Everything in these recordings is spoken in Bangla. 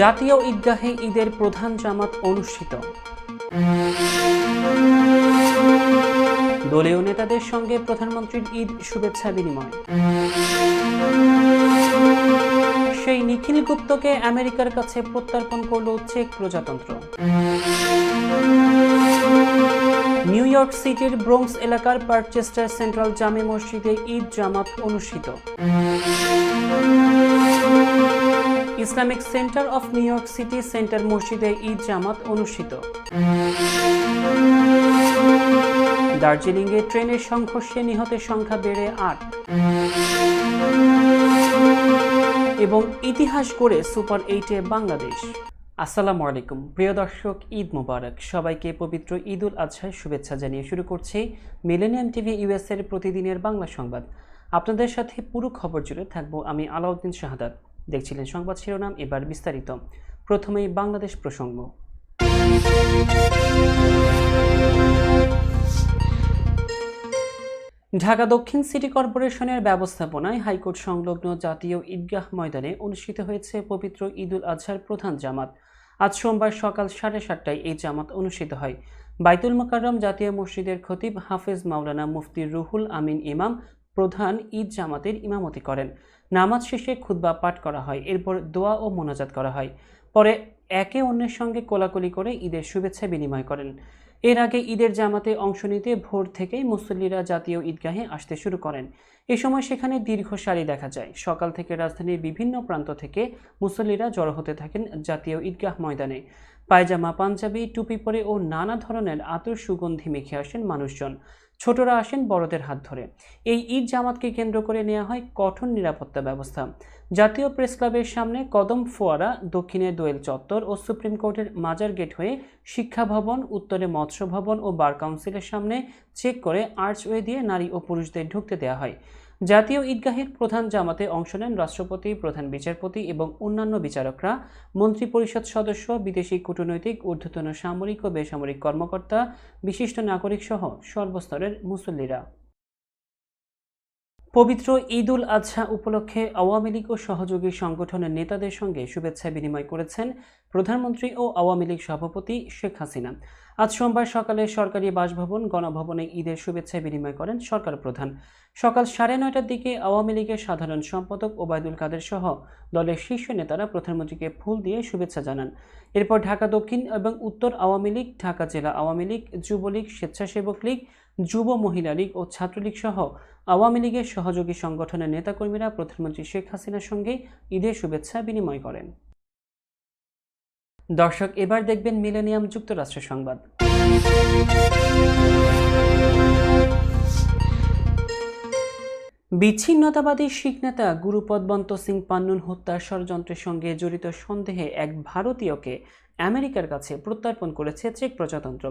জাতীয় ঈদগাহে ঈদের প্রধান জামাত অনুষ্ঠিত। দলীয় নেতাদের সঙ্গে প্রধানমন্ত্রীর ঈদ শুভেচ্ছা বিনিময়। সেই নিখিল গুপ্তকে আমেরিকার কাছে প্রত্যর্পণ করল চেক প্রজাতন্ত্র। নিউ ইয়র্ক সিটির ব্রোংস এলাকার পার্চেস্টার সেন্ট্রাল জামে মসজিদে ঈদ জামাত অনুষ্ঠিত। Islamic Center of New York City Center মসজিদে ঈদ জামাত অনুষ্ঠিত। দার্জিলিংয়ে ট্রেনের সংঘর্ষে নিহতের সংখ্যা বেড়ে আট। এবং ইতিহাস গড়ে সুপার এইটে বাংলাদেশ। আসসালামু আলাইকুম। প্রিয় দর্শক, ঈদ মোবারক। সবাইকে পবিত্র ঈদ উল আজহার শুভেচ্ছা জানিয়ে শুরু করছি মিলেনিয়াম টিভি ইউএস এর প্রতিদিনের বাংলা সংবাদ। আপনাদের সাথে পুরো খবর জুড়ে থাকব আমি আলাউদ্দিন শাহাদাত। দেখছিলেন সংবাদ শিরোনাম এবার বিস্তারিত। প্রথমেই বাংলাদেশ প্রসঙ্গ। ঢাকা দক্ষিণ সিটি কর্পোরেশনের ব্যবস্থাপনায় হাইকোর্ট সংলগ্ন জাতীয় ঈদগাহ ময়দানে অনুষ্ঠিত হয়েছে পবিত্র ঈদুল আজহার প্রধান জামাত। আজ সোমবার সকাল সাড়ে সাতটায় এই জামাত অনুষ্ঠিত হয়। বাইতুল মোকাররম জাতীয় মসজিদের খতিব হাফেজ মাওলানা মুফতি রুহুল আমিন ইমাম প্রধান ঈদ জামাতের ইমামতি করেন। নামাজ শেষে খুতবা পাঠ করা হয়, এরপর দোয়া ও মোনাজাত করা হয়। পরে একে অন্যের সঙ্গে কোলাকুলি করে ঈদের শুভেচ্ছা বিনিময় করেন। এর আগে ঈদের জামাতে অংশ নিতে ভোর থেকেই মুসল্লিরা জাতীয় ঈদগাহে আসতে শুরু করেন। এ সময় সেখানে দীর্ঘ সারি দেখা যায়। সকাল থেকে রাজধানীর বিভিন্ন প্রান্ত থেকে মুসল্লিরা জড়ো হতে থাকেন জাতীয় ঈদগাহ ময়দানে। পায়জামা, পাঞ্জাবি, টুপি পরে ও নানা ধরনের আতর সুগন্ধি মেখে আসেন মানুষজন। ছোটরা আসেন বড়দের হাত ধরে। এই ঈদ জামাতকে কেন্দ্র করে নেওয়া হয় কঠোর নিরাপত্তা ব্যবস্থা। জাতীয় প্রেস ক্লাবের সামনে কদম ফোয়ারা, দক্ষিণে দোয়েল চত্বর ও সুপ্রিম কোর্টের মাজার গেট হয়ে শিক্ষা ভবন, উত্তরে মৎস্য ভবন ও বার কাউন্সিলের সামনে চেক করে আর্চওয়ে দিয়ে নারী ও পুরুষদের ঢুকতে দেওয়া হয়। জাতীয় ঈদগাহের প্রধান জামাতে অংশ নেন রাষ্ট্রপতি, প্রধান বিচারপতি এবং অন্যান্য বিচারকরা। মন্ত্রিপরিষদ সদস্য, বিদেশি কূটনৈতিক, ঊর্ধ্বতন সামরিক ও বেসামরিক কর্মকর্তা, বিশিষ্ট নাগরিক সহ সর্বস্তরের মুসল্লিরা। পবিত্র ঈদ উল আজহা উপলক্ষে আওয়ামী লীগ ও সহযোগী সংগঠনের নেতাদের সঙ্গে শুভেচ্ছা বিনিময় করেছেন প্রধানমন্ত্রী ও আওয়ামী লীগ সভাপতি শেখ হাসিনা। আজ সোমবার সকালে সরকারি বাসভবন, গণভবনে ঈদের শুভেচ্ছা বিনিময় করেন সরকার প্রধান। সকাল সাড়ে নয়টার দিকে আওয়ামী লীগের সাধারণ সম্পাদক ওবায়দুল কাদের সহ দলের শীর্ষ নেতারা প্রধানমন্ত্রীকে ফুল দিয়ে শুভেচ্ছা জানান। এরপর ঢাকা দক্ষিণ এবং উত্তর আওয়ামী লীগ, ঢাকা জেলা আওয়ামী লীগ, যুবলীগ, স্বেচ্ছাসেবক লীগ, যুব মহিলা লীগ ও ছাত্রলীগ সহ আওয়ামী লীগের সহযোগী সংগঠনের নেতাকর্মীরা প্রধানমন্ত্রী শেখ হাসিনার সঙ্গে ঈদের শুভেচ্ছা বিনিময় করেন। দর্শক, এবার দেখবেন মিলেনিয়াম যুক্তরাষ্ট্র সংবাদ। বিচ্ছিন্নতাবাদী শিখ নেতা গুরুপদবন্ত সিং পান্নুন হত্যার ষড়যন্ত্রের সঙ্গে জড়িত সন্দেহে এক ভারতীয়কে আমেরিকার কাছে প্রত্যর্পণ করেছে চেক প্রজাতন্ত্র।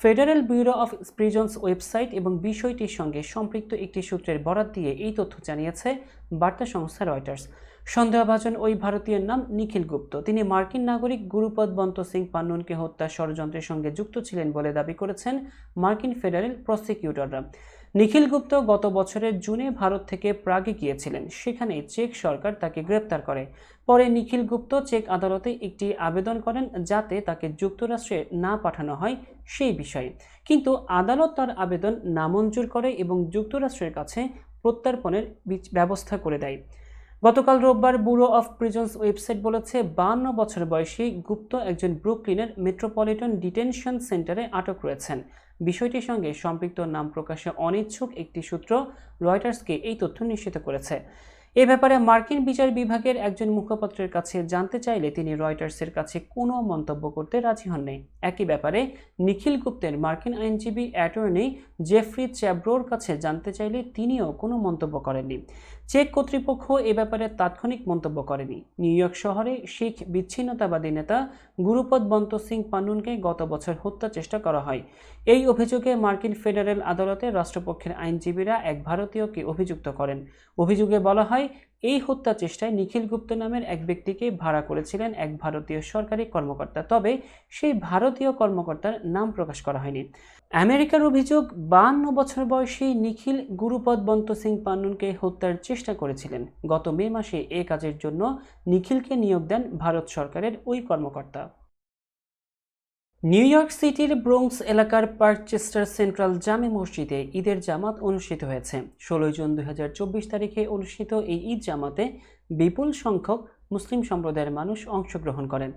Federal Bureau of Prisons website এবং বিষয়টির সঙ্গে সম্পৃক্ত একটি সূত্রের বরাত দিয়ে এই তথ্য জানিয়েছে বার্তা সংস্থা রয়টার্স। সন্দেহভাজন ওই ভারতীয়ের নাম নিখিল গুপ্ত। তিনি মার্কিন নাগরিক গুরুপদবন্ত সিং পান্নুনকে হত্যা ষড়যন্ত্রের সঙ্গে যুক্ত ছিলেন বলে দাবি করেছেন মার্কিন ফেডারেল প্রসিকিউটররা। নিখিল গুপ্ত গত বছরের জুনে ভারত থেকে প্রাগে গিয়েছিলেন। সেখানে চেক সরকার তাকে গ্রেপ্তার করে। পরে নিখিল গুপ্ত চেক আদালতে একটি আবেদন করেন যাতে তাকে যুক্তরাষ্ট্রে না পাঠানো হয় সেই বিষয়ে। কিন্তু আদালত তার আবেদন নামঞ্জুর করে এবং যুক্তরাষ্ট্রের কাছে প্রত্যর্পণের ব্যবস্থা করে দেয়। গতকাল রোববার ব্যুরো অফ প্রিজন্স ওয়েবসাইট বলেছে বান্ন বছর বয়সী গুপ্ত একজন ব্রুকলিনের মেট্রোপলিটন ডিটেনশন সেন্টারে আটক রয়েছেন। বিষয়টির সঙ্গে সম্পৃক্ত নাম প্রকাশে অনিচ্ছুক একটি সূত্র রয়টার্সকে এই তথ্য নিশ্চিত করেছে। এ ব্যাপারে মার্কিন বিচার বিভাগের একজন মুখপাত্রের কাছে জানতে চাইলে তিনি রয়টার্সের কাছে কোনো মন্তব্য করতে রাজি হননি। একই ব্যাপারে নিখিল গুপ্তের মার্কিন আইনজীবী অ্যাটর্নি জেফ্রি চ্যাব্রোর কাছে জানতে চাইলে তিনিও কোনো মন্তব্য করেননি। চেক কর্তৃপক্ষ এ ব্যাপারে তাৎক্ষণিক মন্তব্য করেনি। নিউ ইয়র্ক শহরে শিখ বিচ্ছিন্নতাবাদী নেতা গুরুপদ বন্ত সিং পান্নুনকে গত বছর হত্যা চেষ্টা করা হয়। এই অভিযোগে মার্কিন ফেডারেল আদালতে রাষ্ট্রপক্ষের আইনজীবীরা এক ভারতীয়কে অভিযুক্ত করেন। অভিযোগে বলা হয় এই হত্যা চেষ্টায় নিখিল গুপ্ত নামের এক ব্যক্তিকে ভাড়া করেছিলেন এক ভারতীয় সরকারি কর্মকর্তা। তবে সেই ভারতীয় কর্মকর্তার নাম প্রকাশ করা হয়নি। আমেরিকার অভিযোগ, বান্ন বছর বয়সী নিখিল গুরুপদ বন্ত সিং পান্নুনকে হত্যার চেষ্টা করেছিলেন। গত মে মাসে এ কাজের জন্য নিখিলকে নিয়োগ দেন ভারত সরকারের ওই কর্মকর্তা। নিউ ইয়র্ক সিটির ব্রোংস এলাকার পার্কচেস্টার সেন্ট্রাল জামে মসজিদে ঈদের জামাত অনুষ্ঠিত হয়েছে। ষোলোই জুন দুই হাজার চব্বিশ তারিখে অনুষ্ঠিত এই ঈদ জামাতে বিপুল সংখ্যক মুসলিম সম্প্রদায়ের মানুষ অংশগ্রহণ করেন।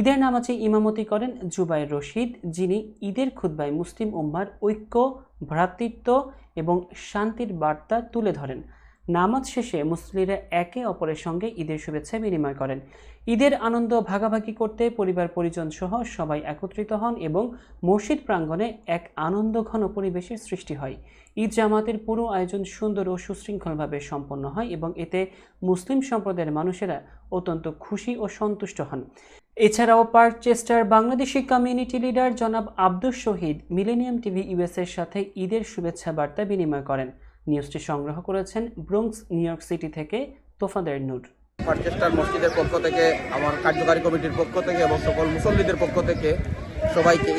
ঈদের নামাজে ইমামতি করেন জুবাই রশিদ, যিনি ঈদের খুদ্বায় মুসলিম উম্মার ঐক্য, ভ্রাতৃত্ব এবং শান্তির বার্তা তুলে ধরেন। নামাজ শেষে মুসলিরা একে অপরের সঙ্গে ঈদের শুভেচ্ছা বিনিময় করেন। ঈদের আনন্দ ভাগাভাগি করতে পরিবার পরিজন সহ সবাই একত্রিত হন এবং মসজিদ প্রাঙ্গণে এক আনন্দঘন পরিবেশের সৃষ্টি হয়। ঈদ জামাতের পুরো আয়োজন সুন্দর ও সুশৃঙ্খলভাবে সম্পন্ন হয় এবং এতে মুসলিম সম্প্রদায়ের মানুষেরা অত্যন্ত খুশি ও সন্তুষ্ট হন। এছাড়াও Parkchester Bangladeshi community leader জনাব আব্দুস শহীদ মিলেনিয়াম টিভি ইউএসের সাথে ঈদের শুভেচ্ছা বার্তা বিনিময় করেন। নিউজটি সংগ্রহ করেছেন ব্রুঙ্কস নিউ ইয়র্ক সিটি থেকে তোফাদের নূর। পার্চেস্টার মসজিদের পক্ষ থেকে আমার কার্যকারী কমিটির পক্ষ থেকে এবং সকল মুসল্লিদের পক্ষ থেকে সবাইকে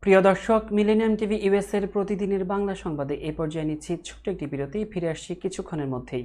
প্রিয় দর্শক মিলেনিয়াম টিভি ইউএস এর প্রতিদিনের বাংলা সংবাদে এ পর্যায়ে নিচ্ছি ছোট্ট একটি বিরতি ফিরে আসছি কিছুক্ষণের মধ্যেই।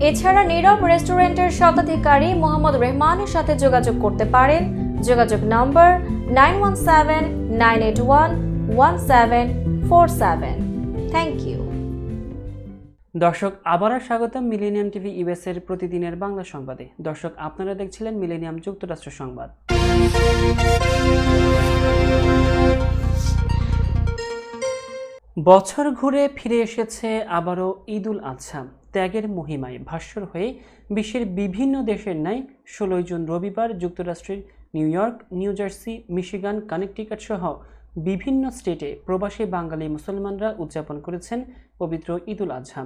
এছাড়া নীরব রেস্টুরেন্টের শতাধিকারী মোহাম্মদ রহমানের সাথে যোগাযোগ করতে পারেন। যোগাযোগ number nine one seven, nine eight one one seven four seven. Thank you দর্শক, আবারও স্বাগতম মিলেনিয়াম টিভি ইউএস এর প্রতিদিনের বাংলা সংবাদে। দর্শক, আপনারা দেখছিলেন মিলেনিয়াম যুক্তরাষ্ট্র সংবাদ। বছর ঘুরে ফিরে এসেছে আবারও ঈদুল আজহা ত্যাগের মহিমায় ভাস্বর হয়ে বিশ্বের বিভিন্ন দেশের ন্যায় ষোলোই জুন রবিবার যুক্তরাষ্ট্রের New York, New Jersey, Michigan, Connecticut সহ বিভিন্ন স্টেটে প্রবাসী বাঙালি মুসলমানরা উদযাপন করেছেন পবিত্র ঈদুল আজহা।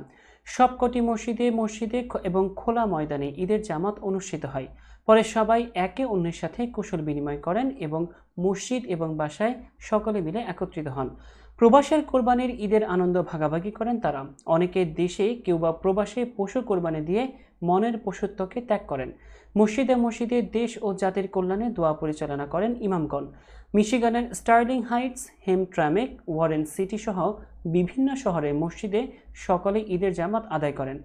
সবকটি মসজিদে মসজিদে এবং খোলা ময়দানে ঈদের জামাত অনুষ্ঠিত হয়। পরে সবাই একে অন্যের সাথে কুশল বিনিময় করেন এবং মসজিদ এবং বাসায় সকলে মিলে একত্রিত হন। প্রবাসের কোরবানির ঈদের আনন্দ ভাগাভাগি করেন তারা। অনেকে দেশে কেউ বা প্রবাসে পশু কোরবানি দিয়ে মনের পশুত্বকে ত্যাগ করেন। মসজিদে মসজিদে দেশ ও জাতির কল্যাণে দোয়া পরিচালনা করেন ইমামগণ। মিশিগানের Sterling Heights Hamtramck Warren City সহ বিভিন্ন শহরে মসজিদে সকলে ঈদের জামাত আদায় করেন।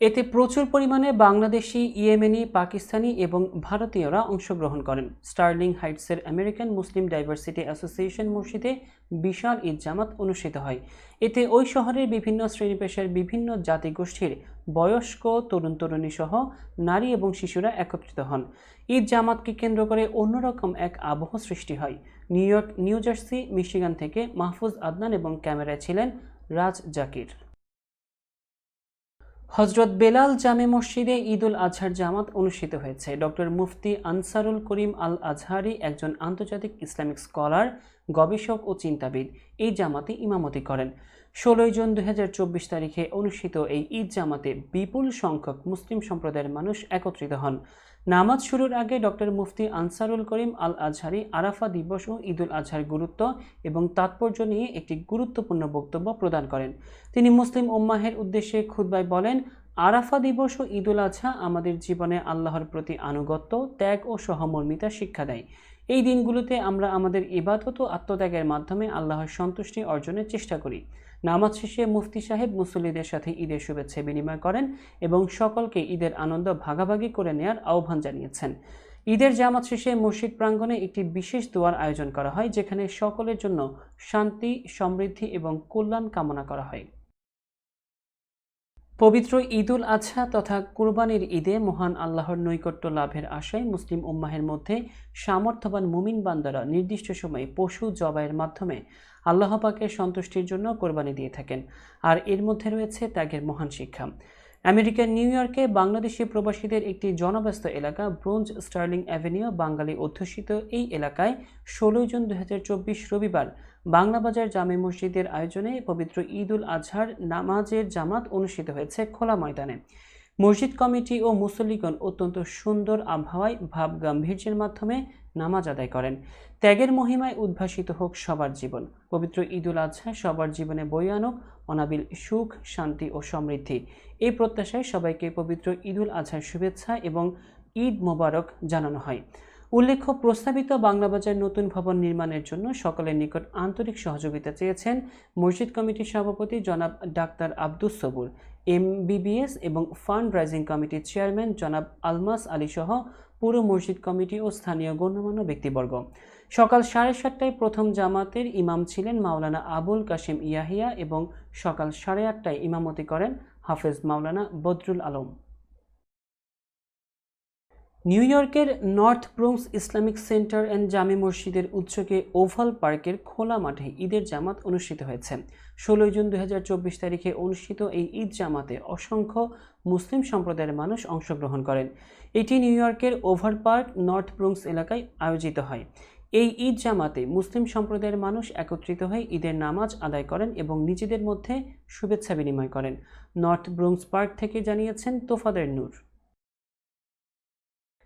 এতে প্রচুর পরিমাণে বাংলাদেশি, ইয়েমেনি, পাকিস্তানি এবং ভারতীয়রা অংশগ্রহণ করেন। স্টার্লিং হাইটসের আমেরিকান মুসলিম ডাইভার্সিটি অ্যাসোসিয়েশন মসজিদে বিশাল ঈদ জামাত অনুষ্ঠিত হয়। এতে ওই শহরের বিভিন্ন শ্রেণি পেশার বিভিন্ন জাতিগোষ্ঠীর বয়স্ক, তরুণ তরুণী সহ নারী এবং শিশুরা একত্রিত হন। ঈদ জামাতকে কেন্দ্র করে অন্যরকম এক আবহ সৃষ্টি হয়। New York, New Jersey, Michigan থেকে মাহফুজ আদনান এবং ক্যামেরায় ছিলেন রাজ জাকির। হজরত বেলাল জামে মসজিদে ঈদুল আজহার জামাত অনুষ্ঠিত হয়েছে। ডক্টর মুফতি আনসারুল করিম আল আজহারি একজন আন্তর্জাতিক ইসলামিক স্কলার, গবেষক ও চিন্তাবিদ। এই জামাতে ইমামতি করেন। ষোলোই জুন দু হাজার চব্বিশ তারিখে অনুষ্ঠিত এই ঈদ জামাতে বিপুল সংখ্যক মুসলিম সম্প্রদায়ের মানুষ একত্রিত হন। নামাজ শুরুর আগে ডক্টর মুফতি আনসারুল করিম আল আজহারি আরাফা দিবস ও ঈদুল আজহার গুরুত্ব এবং তাৎপর্য নিয়ে একটি গুরুত্বপূর্ণ বক্তব্য প্রদান করেন। তিনি মুসলিম উম্মাহের উদ্দেশ্যে খুতবায় বলেন, আরাফা দিবস ও ঈদুল আজহা আমাদের জীবনে আল্লাহর প্রতি আনুগত্য, ত্যাগ ও সহমর্মিতা শিক্ষা দেয়। এই দিনগুলোতে আমরা আমাদের ইবাদত ও আত্মত্যাগের মাধ্যমে আল্লাহর সন্তুষ্টি অর্জনের চেষ্টা করি। নামাজ শেষে মুফতি সাহেব মুসল্লিদের সাথে ঈদের শুভেচ্ছা বিনিময় করেন এবং সকলকে ঈদের আনন্দ ভাগাভাগি করে নেয়ার আহ্বান জানিয়েছেন। ঈদের জামাত শেষে মসজিদ প্রাঙ্গণে একটি বিশেষ দোয়ার আয়োজন করা হয়, যেখানে সকলের জন্য শান্তি, সমৃদ্ধি এবং কল্যাণ কামনা করা হয়। পবিত্র ঈদুল আজহা তথা কুরবানির ঈদে মহান আল্লাহর নৈকট্য লাভের আশায় মুসলিম উম্মাহের মধ্যে সামর্থ্যবান মুমিন বান্দারা নির্দিষ্ট সময়ে পশু জবাইয়ের মাধ্যমে আল্লাহ পাকের সন্তুষ্টির জন্য কোরবানি দিয়ে থাকেন। আর এর মধ্যে রয়েছে ত্যাগের মহান শিক্ষা। আমেরিকার নিউ ইয়র্কে বাংলাদেশি প্রবাসীদের একটি জনব্যস্ত এলাকা, ব্রোঞ্জ স্টার্লিং অ্যাভিনিউ, বাঙালি অধ্যুষিত এই এলাকায় ষোলোই জুন দু হাজার চব্বিশ রবিবার বাংলাবাজার জামে মসজিদের আয়োজনে পবিত্র ঈদুল আজহার নামাজের জামাত অনুষ্ঠিত হয়েছে খোলা ময়দানে। মসজিদ কমিটি ও মুসল্লিগণ অত্যন্ত সুন্দর আবহাওয়ায় ভাব গাম্ভীর্যের মাধ্যমে নামাজ আদায় করেন। ত্যাগের মহিমায় উদ্ভাসিত হোক সবার জীবন। পবিত্র ঈদুল আজহা সবার জীবনে বই আনুক অনাবিল সুখ, শান্তি ও সমৃদ্ধি। এই প্রত্যাশায় সবাইকে পবিত্র ঈদুল আজহার শুভেচ্ছা এবং ঈদ মোবারক জানানো হয়। উল্লেখ্য, প্রস্তাবিত বাংলাবাজার নতুন ভবন নির্মাণের জন্য সকলের নিকট আন্তরিক সহযোগিতা চেয়েছেন মসজিদ কমিটির সভাপতি জনাব ডাক্তার আব্দুস সবুর। এমবিবিএস এবং ফান্ড রাইজিং কমিটির চেয়ারম্যান জনাব আলমাস আলী সহ পুরো মসজিদ কমিটি ও স্থানীয় গণ্যমান্য ব্যক্তিবর্গ। সকাল সাড়ে সাতটায় প্রথম জামাতের ইমাম ছিলেন মাওলানা আবুল কাশিম ইয়াহিয়া এবং সকাল সাড়ে আটটায় ইমামতি করেন হাফেজ মাওলানা বদরুল আলম। নিউ ইয়র্কের North Bronx Islamic center and জামে মসজিদের উৎসকে ওভাল পার্কের খোলা মাঠে ঈদের জামাত অনুষ্ঠিত হয়েছে। ষোলোই জুন দু হাজার চব্বিশ তারিখে অনুষ্ঠিত এই ঈদ জামাতে অসংখ্য মুসলিম সম্প্রদায়ের মানুষ অংশগ্রহণ করেন। এটি নিউ ইয়র্কের ওভার পার্ক নর্থ ব্রুংস এলাকায় আয়োজিত হয়। এই ঈদ জামাতে মুসলিম সম্প্রদায়ের মানুষ একত্রিত হয়ে ঈদের নামাজ আদায় করেন এবং নিজেদের মধ্যে শুভেচ্ছা বিনিময় করেন। নর্থ ব্রুংস পার্ক থেকে জানিয়েছেন Tofader Nur.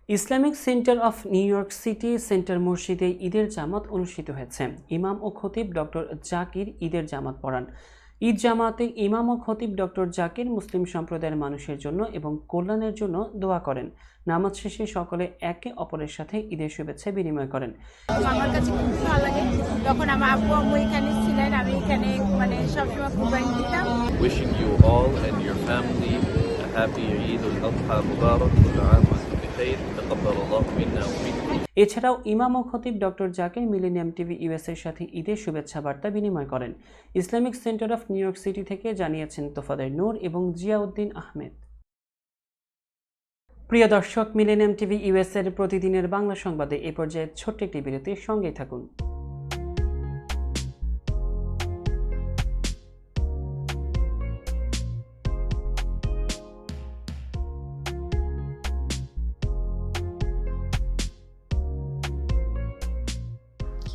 Islamic center of New York city center মসজিদে ঈদের জামাত অনুষ্ঠিত হয়েছে। ইমাম ও খতিব ডক্টর জাকির ঈদের জামাত পড়ান। ঈদ জামাতে ইমাম ও খতিব ডক্টর জাকির মুসলিম সম্প্রদায়ের মানুষের জন্য এবং কল্যাণের জন্য দোয়া করেন। নামাজ শেষে সকলে একে অপরের সাথে ঈদের শুভেচ্ছা বিনিময় করেন। আমার কাছে খুব ভালো লাগে। তখন আমার আব্বু আম্মু এখানে ছিলেন আমি এখানে মানে সবসময় কুরবানি দিতাম। Wishing you all and your family a happy Eid al-Adha Mubarak كل عام وانتم بخير تقبل الله منا ومنكم এছাড়াও ইমাম ও খতিব doctor Zakir Millennium TV US এর সাথে ঈদের শুভেচ্ছা বার্তা বিনিময় করেন Islamic centre of New York city থেকে জানিয়েছেন তোফাদের নূর এবং জিয়াউদ্দিন আহমেদ প্রিয় দর্শক মিলেনিয়াম টিভি ইউএস এর প্রতিদিনের বাংলা সংবাদে এ পর্যায়ে ছোট্ট একটি বিরতির সঙ্গেই থাকুন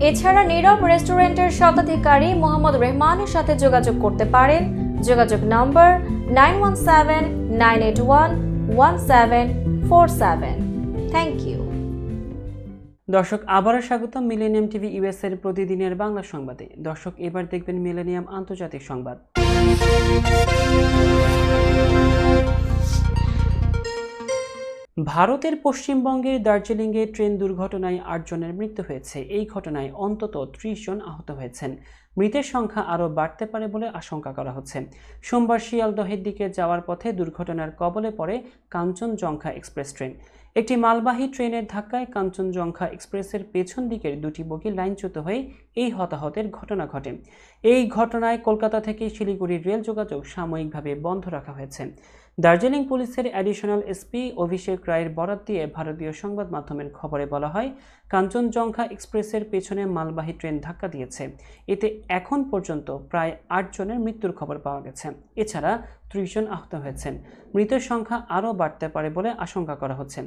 এছাড়া নীরব রেস্টুরেন্টের শতাধিকারী মোহাম্মদ রেহমানের সাথে যোগাযোগ করতে পারেন। যোগাযোগ number nine one seven, nine eight one one seven four seven. Thank you দর্শক, আবারও স্বাগতম মিলেনিয়াম টিভি ইউএস এর প্রতিদিনের বাংলা সংবাদে। দর্শক, এবার দেখবেন মিলেনিয়াম আন্তর্জাতিক সংবাদ। ভারতের পশ্চিমবঙ্গের দার্জিলিংয়ে ট্রেন দুর্ঘটনায় আটজনের মৃত্যু হয়েছে। এই ঘটনায় অন্তত ত্রিশ জন আহত হয়েছেন। মৃতের সংখ্যা আরও বাড়তে পারে বলে আশঙ্কা করা হচ্ছে। সোমবার শিয়ালদহের দিকে যাওয়ার পথে দুর্ঘটনার কবলে পড়ে কাঞ্চনজঙ্ঘা এক্সপ্রেস ট্রেন। একটি মালবাহী ট্রেনের ধাক্কায় কাঞ্চনজঙ্ঘা এক্সপ্রেসের পেছন দিকের দুটি বগি লাইনচ্যুত হয়ে এই হতাহতের ঘটনা ঘটে। এই ঘটনায় কলকাতা থেকে শিলিগুড়ির রেল যোগাযোগ সাময়িকভাবে বন্ধ রাখা হয়েছে। দার্জিলিং পুলিশের অ্যাডিশনাল এসপি অভিষেক রায়ের বরাত দিয়ে ভারতীয় সংবাদ মাধ্যমের খবরে বলা হয়, কাঞ্চনজঙ্ঘা এক্সপ্রেসের পেছনে মালবাহী ট্রেন ধাক্কা দিয়েছে। এতে এখন পর্যন্ত প্রায় আট জনের মৃত্যুর খবর পাওয়া গেছে। এছাড়া ত্রিশ জন আহত হয়েছেন। মৃতের সংখ্যা আরও বাড়তে পারে বলে আশঙ্কা করা হচ্ছে।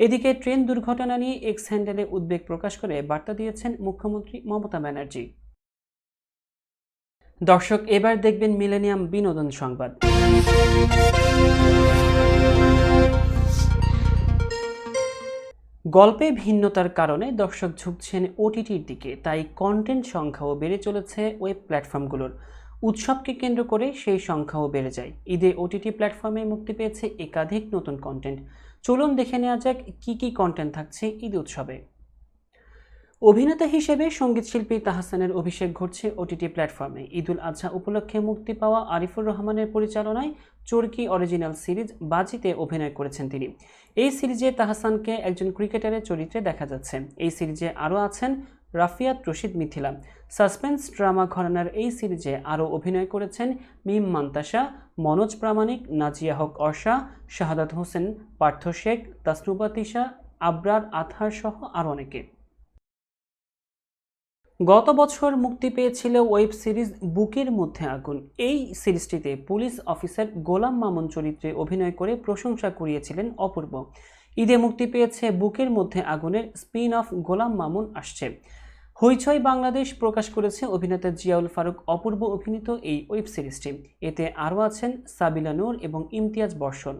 এদিকে ট্রেন দুর্ঘটনা নিয়ে এক্স হ্যান্ডেলে উদ্বেগ প্রকাশ করে বার্তা দিয়েছেন মুখ্যমন্ত্রী মমতা ব্যানার্জি। দর্শক, এবার দেখবেন মিলেনিয়াম বিনোদন সংবাদ। গল্পে ভিন্নতার কারণে দর্শক ঝুঁকছেন ওটিটির দিকে, তাই কন্টেন্ট সংখ্যাও বেড়ে চলেছে ওয়েব প্ল্যাটফর্মগুলোর উৎসবকে কেন্দ্র করে সেই সংখ্যাও বেড়ে যায়। ঈদে ওটিটি প্ল্যাটফর্মে মুক্তি পেয়েছে একাধিক নতুন কন্টেন্ট চলুন দেখে নেওয়া যাক কী কী কন্টেন্ট থাকছে ঈদ উৎসবে। অভিনেতা হিসেবে সঙ্গীতশিল্পী তাহসানের অভিষেক ঘটছে ওটিটি প্ল্যাটফর্মে। ঈদুল আজহা উপলক্ষে মুক্তি পাওয়া আরিফুর রহমানের পরিচালনায় চরকি অরিজিনাল সিরিজ বাজিতে অভিনয় করেছেন তিনি। এই সিরিজে তাহসানকে একজন ক্রিকেটারের চরিত্রে দেখা যাচ্ছে। এই সিরিজে আরও আছেন রাফিয়াত রশিদ মিথিলা। সাসপেন্স ড্রামা ঘরানার এই সিরিজে আরও অভিনয় করেছেন মিম মান্তাসা মনোজ প্রামাণিক, নাজিয়া হক অর্ষা, শাহাদাত হোসেন পার্থ শেখ, তাসনুবা তিশা, আবরার আথার সহ আরও অনেকে। গত বছর মুক্তি পেয়েছিল ওয়েব সিরিজ বুকের মধ্যে আগুন। এই সিরিজটিতে পুলিশ অফিসার গোলাম মামুন চরিত্রে অভিনয় করে প্রশংসা কুড়িয়েছিলেন অপূর্ব। ঈদে মুক্তি পেয়েছে বুকের মধ্যে আগুনের স্পিন অফ গোলাম মামুন আসছে। হইচই বাংলাদেশ প্রকাশ করেছে অভিনেতা জিয়াউল ফারুক অপূর্ব অভিনীত এই ওয়েব সিরিজটি। এতে আরও আছেন সাবিলা নূর এবং ইমতিয়াজ বর্ষণ।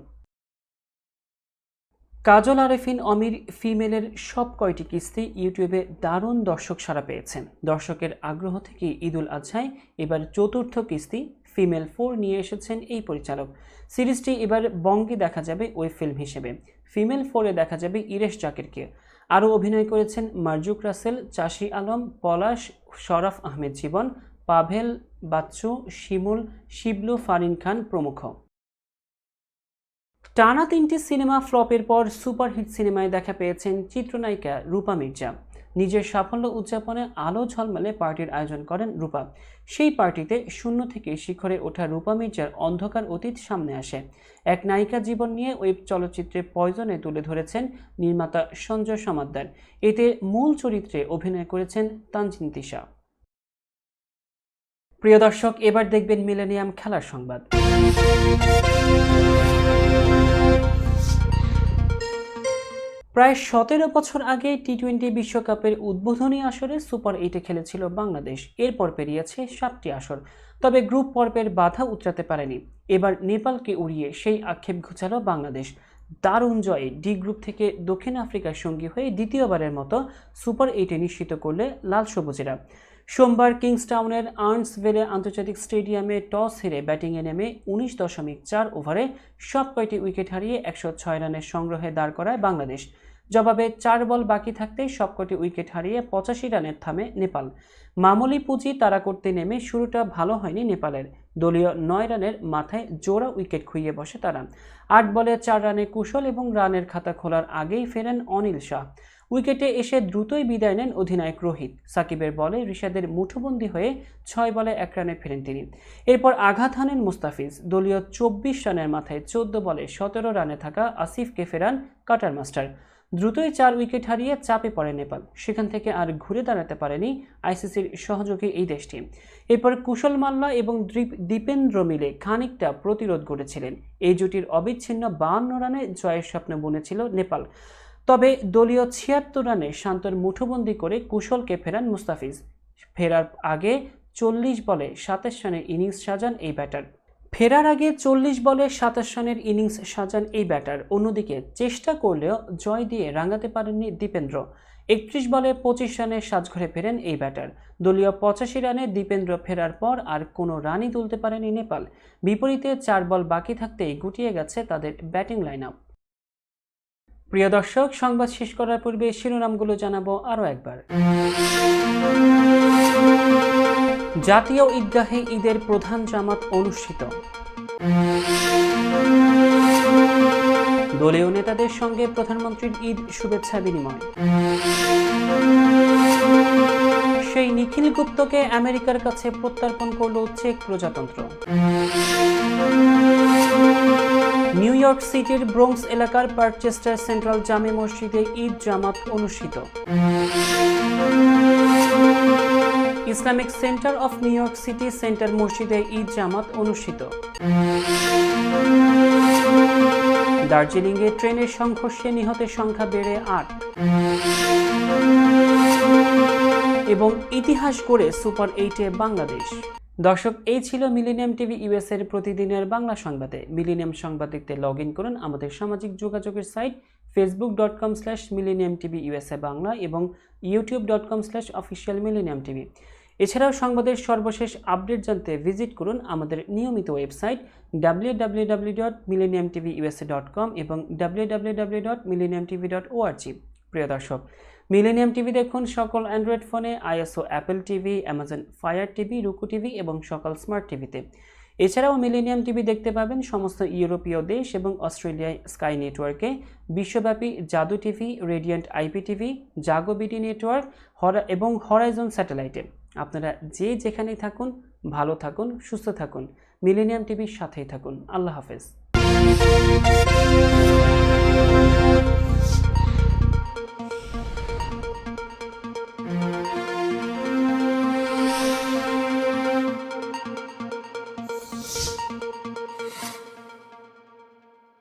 কাজল আরেফিন অমির ফিমেলের সব কয়টি কিস্তি ইউটিউবে দারুণ দর্শক সাড়া পেয়েছেন। দর্শকের আগ্রহ থেকে ঈদুল আজহায় এবার চতুর্থ কিস্তি ফিমেল ফোর নিয়ে এসেছেন এই পরিচালক। সিরিজটি এবার বঙ্গে দেখা যাবে ওই ফিল্ম হিসেবে। ফিমেল ফোরে দেখা যাবে ইরেশ জাকিরকে। আরও অভিনয় করেছেন মার্জুক রাসেল, চাষি আলম, পলাশ, শরাফ আহমেদ জীবন, পাভেল বাচ্চু, শিমুল, শিবলু ফারিন খান প্রমুখ। টানা তিনটি সিনেমা ফ্লপের পর সুপারহিট সিনেমায় দেখা পেয়েছেন চিত্রনায়িকা রূপা মির্জা। নিজের সাফল্য উদযাপনে আলো ঝলমালে পার্টির আয়োজন করেন রূপা। সেই পার্টিতে শূন্য থেকে শিখরে ওঠা রূপা মির্জার অন্ধকার অতীত সামনে আসে। এক নায়িকা জীবন নিয়ে ওয়েব চলচ্চিত্রে পয়জনে তুলে ধরেছেন নির্মাতা সঞ্জয় সমাদ্দার। এতে মূল চরিত্রে অভিনয় করেছেন তানজিন তিশা। প্রিয় দর্শক, এবার দেখবেন মিলেনিয়াম খেলার সংবাদ। প্রায় সতেরো বছর আগে টি টোয়েন্টি বিশ্বকাপের উদ্বোধনী আসরে সুপার এইটে খেলেছিল বাংলাদেশ। এরপর পেরিয়েছে সাতটি আসর। তবে গ্রুপ পর্বের বাধা উতরাতে পারেনি। এবার নেপালকে উড়িয়ে সেই আক্ষেপ ঘুচালো বাংলাদেশ। দারুণ জয়ে ডি গ্রুপ থেকে দক্ষিণ আফ্রিকার সঙ্গী হয়ে দ্বিতীয়বারের মতো সুপার এইটে নিশ্চিত করলে লাল সবুজেরা। সোমবার কিংসটাউনের আর্নসভেলে আন্তর্জাতিক স্টেডিয়ামে টস হেরে ব্যাটিংয়ে নেমে উনিশ দশমিক চার ওভারে সব কয়টি উইকেট হারিয়ে একশো ছয় রানের সংগ্রহে দাঁড় করায় বাংলাদেশ। জবাবে চার বল বাকি থাকতেই সবকটি উইকেট হারিয়ে পঁচাশি রানের থামে নেপাল। মামুলি পুঁজি তাড়া করতে নেমে শুরুটা ভালো হয়নি নেপালের। দলীয় নয় রানের মাথায় জোড়া উইকেট খুইয়ে বসে তারা। আট বলে চার রানে কুশল এবং রানের খাতা খোলার আগেই ফেরেন অনিল শাহ। উইকেটে এসে দ্রুতই বিদায় নেন অধিনায়ক রোহিত। সাকিবের বলে ঋষাদের মুঠোবন্দি হয়ে ছয় বলে এক রানে ফেরেন তিনি। এরপর আঘাত হানেন মুস্তাফিজ। দলীয় চব্বিশ রানের মাথায় চোদ্দ বলে সতেরো রানে থাকা আসিফকে ফেরান কাটার মাস্টার। দ্রুতই চার উইকেট হারিয়ে চাপে পড়ে নেপাল। সেখান থেকে আর ঘুরে দাঁড়াতে পারেনি আইসিসির সহযোগী এই দেশটি। এরপর কুশল মাল্লা এবং দীপেন্দ্র মিলে খানিকটা প্রতিরোধ গড়েছিলেন। এই জুটির অবিচ্ছিন্ন বাহান্ন রানে জয়ের স্বপ্ন বুনেছিল নেপাল। তবে দলীয় ছিয়াত্তর রানে শান্তর মুঠোবন্দি করে কুশলকে ফেরান মুস্তাফিজ। ফেরার আগে চল্লিশ বলে সাতাশ রানের ইনিংস সাজান এই ব্যাটার। ফেরার আগে চল্লিশ বলে সাতাশ রানের ইনিংস সাজান এই ব্যাটার। অন্যদিকে চেষ্টা করলেও জয় দিয়ে রাঙাতে পারেননি দীপেন্দ্র। একত্রিশ বলে পঁচিশ রানে সাজঘরে ফেরেন এই ব্যাটার। দলীয় পঁচাশি রানে দীপেন্দ্র ফেরার পর আর কোনো রানই তুলতে পারেনি নেপাল। বিপরীতে চার বল বাকি থাকতেই গুটিয়ে গেছে তাদের ব্যাটিং লাইন আপ প্রিয় দর্শক, সংবাদ শেষ করার পূর্বে শিরোনামগুলো জানাব আরও একবার। জাতীয় ঈদগাহে ঈদের প্রধান জামাত অনুষ্ঠিত। দলীয় নেতাদের সঙ্গে প্রধানমন্ত্রীর ঈদ শুভেচ্ছা বিনিময়। সেই নিখিল গুপ্তকে আমেরিকার কাছে প্রত্যর্পণ করল চেক প্রজাতন্ত্র। নিউ ইয়র্ক সিটির ব্রোংস এলাকার পার্চেস্টার সেন্ট্রাল জামে মসজিদে ঈদ জামাত অনুষ্ঠিত। Islamic center of New York city center মসজিদে ঈদ জামাত অনুষ্ঠিত। দার্জিলিংয়ে ট্রেনের সংঘর্ষে নিহতের সংখ্যা বেড়ে আট। এবং ইতিহাস করে সুপার এইটে বাংলাদেশ। দর্শক, এই ছিল মিলিনিয়াম টিভি ইউএস এর প্রতিদিনের বাংলা সংবাদে। মিলিনিয়াম সংবাদ দেখতে লগ ইন করুন আমাদের সামাজিক যোগাযোগের site Facebook dot com slash Millennium TV USA Bangla এবং YouTube dot com slash official Millennium TV এছাড়াও সংবাদের সর্বশেষ আপডেট জানতে ভিজিট করুন আমাদের নিয়মিত website W dot Millennium TV USA dot com এবং W dot Millennium TV dot প্রিয় দর্শক মিলেনিয়াম টিভি দেখুন সকল অ্যান্ড্রয়েড ফোনে iOS Apple TV Amazon fire TV Roku TV এবং সকল স্মার্ট টিভিতে এছাড়াও মিলেনিয়াম টিভি দেখতে পাবেন সমস্ত ইউরোপীয় দেশ এবং অস্ট্রেলিয়ায় স্কাই নেটওয়ার্কে বিশ্বব্যাপী Jadu TV radiant IP TV Jago BD network এবং হরাইজন স্যাটেলাইটে আপনারা যে যেখানেই থাকুন ভালো থাকুন সুস্থ থাকুন। মিলেনিয়াম টিভির সাথেই থাকুন। আল্লাহ হাফেজ।